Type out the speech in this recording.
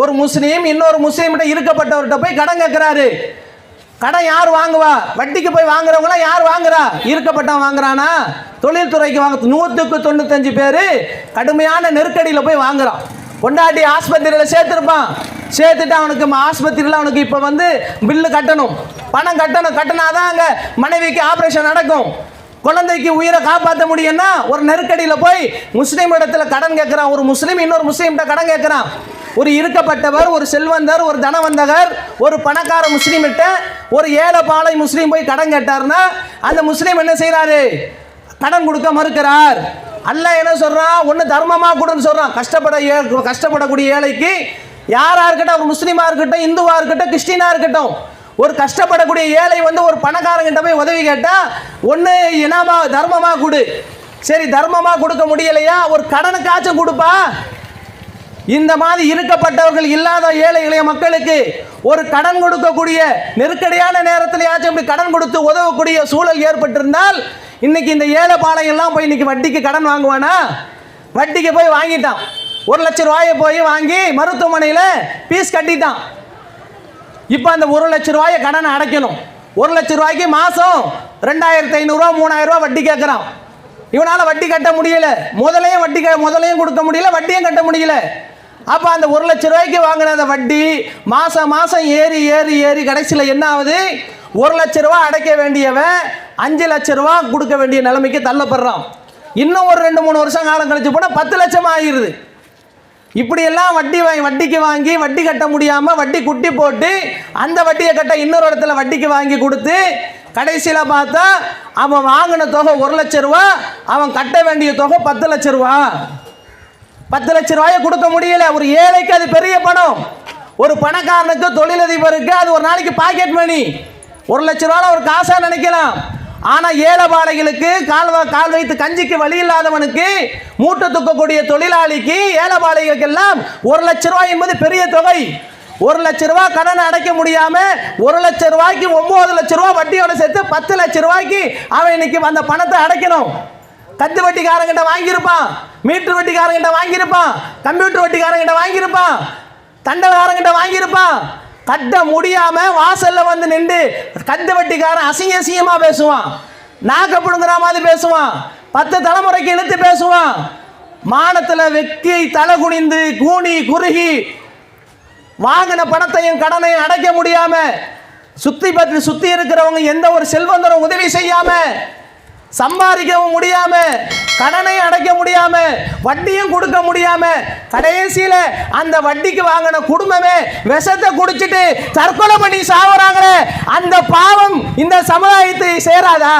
ஒரு முஸ்லீம் இன்னொரு முஸ்லீம்கிட்ட இருக்கப்பட்டவர்கிட்ட போய் கடன் கேட்குறாரு கடன் யார் வாங்குவா? வட்டிக்கு போய் வாங்குறவங்களாம் யார் வாங்குறா? இருக்கப்பட்டவன் வாங்குறானா? தொழில்துறைக்கு வாங்க நூற்றுக்கு தொண்ணூத்தஞ்சு பேர் கடுமையான நெருக்கடியில் போய் வாங்குறான். கொண்டாட்டி ஆஸ்பத்திரியில் சேர்த்துருப்பான். சேர்த்துட்டு அவனுக்கு ஆஸ்பத்திரியில் அவனுக்கு இப்போ வந்து பில்லு கட்டணும். பணம் கட்டணும். கட்டினாதான் அங்கே மனைவிக்கு ஆப்ரேஷன் நடக்கும். குழந்தைக்கு உயிரை காப்பாற்ற முடியும்னா ஒரு நெருக்கடியில் போய் முஸ்லீம் இடத்துல கடன் கேட்குறான் ஒரு முஸ்லீம் இன்னொரு முஸ்லீம்கிட்ட கடன் கேட்குறான் ஒரு இருக்கப்பட்டவர் ஒரு செல்வந்தர் ஒரு தனவந்தகர் ஒரு பணக்கார முஸ்லீம்கிட்ட ஒரு ஏழை பாலை முஸ்லீம் போய் கடன் கேட்டார்னா அந்த முஸ்லீம் என்ன செய்கிறாரு கடன் கொடுக்க மறுக்கிறார். அல்ல என்ன சொல்றான்? ஒன்று தர்மமாக கொடுன்னு சொல்றான். கஷ்டப்பட ஏ- கஷ்டப்படக்கூடிய ஏழைக்கு யாரா இருக்கட்டும் ஒரு முஸ்லீமா இருக்கட்டும் இந்துவா இருக்கட்டும் கிறிஸ்டினா இருக்கட்டும் ஒரு கஷ்டப்படக்கூடிய ஏழை வந்து ஒரு பணக்காரங்கிட்ட போய் உதவி கேட்டா ஒன்று இனமா தர்மமா கொடு. சரி தர்மமா கொடுக்க முடியலையா? ஒரு கடனுக்காச்சும் கொடுப்பா. இந்த மாதிரி இருக்கப்பட்டவர்கள் இல்லாத ஏழை இளைய மக்களுக்கு ஒரு கடன் கொடுக்கக்கூடிய நெருக்கடியான நேரத்திலேயாச்சும் இப்படி கடன் கொடுத்து உதவக்கூடிய சூழல் ஏற்பட்டிருந்தால் இன்னைக்கு இந்த ஏழை பாளையெல்லாம் போய் இன்னைக்கு வட்டிக்கு கடன் வாங்குவானா? வட்டிக்கு போய் வாங்கிட்டான். ஒரு லட்சம் ரூபாயை போய் வாங்கி மருத்துவமனையில் ஃபீஸ் கட்டிட்டான். இப்போ அந்த ஒரு லட்ச ரூபாயை கடனை அடைக்கணும். ஒரு லட்ச ரூபாய்க்கு மாதம் ரெண்டாயிரத்தி ஐநூறுரூவா மூணாயிரரூவா வட்டி கேட்குறான் இவனால் வட்டி கட்ட முடியல. முதலையும் வட்டி க முதலையும் கொடுக்க முடியல வட்டியும் கட்ட முடியல. அப்போ அந்த ஒரு லட்ச ரூபாய்க்கு வாங்கின அந்த வட்டி மாதம் மாதம் ஏறி ஏறி ஏறி கடைசியில் என்ன ஆகுது? ஒரு லட்ச ரூபா அடைக்க வேண்டியவன் அஞ்சு லட்ச ரூபா கொடுக்க வேண்டிய நிலைமைக்கு தள்ளப்படுறான். இன்னும் ஒரு ரெண்டு மூணு வருஷம் காலம் கழிச்சு போனால் பத்து லட்சம் ஆகிருது. இப்படியெல்லாம் வட்டி வாங்கி வட்டிக்கு வாங்கி வட்டி கட்ட முடியாமல் வட்டி குட்டி போட்டு அந்த வட்டியை கட்ட இன்னொரு இடத்துல வட்டிக்கு வாங்கி கொடுத்து கடைசியில் பார்த்தா அவன் வாங்கின தொகை ஒரு லட்ச ரூபா அவன் கட்ட வேண்டிய தொகை பத்து லட்ச ரூபா. பத்து லட்ச ரூபாயை கொடுக்க முடியல. ஒரு ஏழைக்கு அது பெரிய பணம். ஒரு பணக்காரனுக்கு தொழிலதிபருக்கு அது ஒரு நாளைக்கு பாக்கெட் மணி ஒரு லட்ச ரூபாய் ஒரு காசா நினைக்கலாம். ஆனால் ஏழை பாளைகளுக்கு கால் கால் வைத்து கஞ்சிக்கு வழி இல்லாதவனுக்கு மூட்டை தூக்கக்கூடிய தொழிலாளிக்கு ஏழை பாளைகளுக்கெல்லாம் ஒரு லட்ச ரூபாய் என்பது பெரிய தொகை. ஒரு லட்ச ரூபாய் கடனை அடைக்க முடியாம ஒரு லட்ச ரூபாய்க்கு ஒன்பது லட்ச ரூபாய் வட்டியோட சேர்த்து பத்து லட்ச ரூபாய்க்கு அவன் இன்னைக்கு அந்த பணத்தை அடைக்கணும். கத்து வட்டிக்காரங்கிட்ட வாங்கியிருப்பான் மீட்டர் வட்டிக்காரங்கிட்ட வாங்கியிருப்பான் கம்ப்யூட்டர் வட்டிக்காரங்கிட்ட வாங்கியிருப்பான் தண்டல்காரங்கிட்ட வாங்கியிருப்பான். கட்ட முடியாம வாசல்ல வந்து நின்று கத்து வட்டிக்காரன் அசிங்க அசிங்கமா பேசுவான். நாக்க புடுங்குற மாதிரி பேசுவான். பத்து தலைமுறைக்கு இழுத்து பேசுவான். மானத்தில் வெக்கி தலை குனிந்து கூனி குறுகி வாங்கின பணத்தையும் கடனையும் அடைக்க முடியாம சுத்தி பற்றி சுத்தி இருக்கிறவங்க எந்த ஒரு செல்வந்தரும் உதவி செய்யாமல் சம்பாதிக்கவும் முடியாம கடனை அடைக்க முடியாம வட்டியும் கொடுக்க முடியாம கடைசியில அந்த வட்டிக்கு வாங்கின குடும்பமே விஷத்தை குடிச்சிட்டு தற்கொலை பண்ணி சாவறாங்களே அந்த பாவம் இந்த சமுதாயத்தை சேராதா?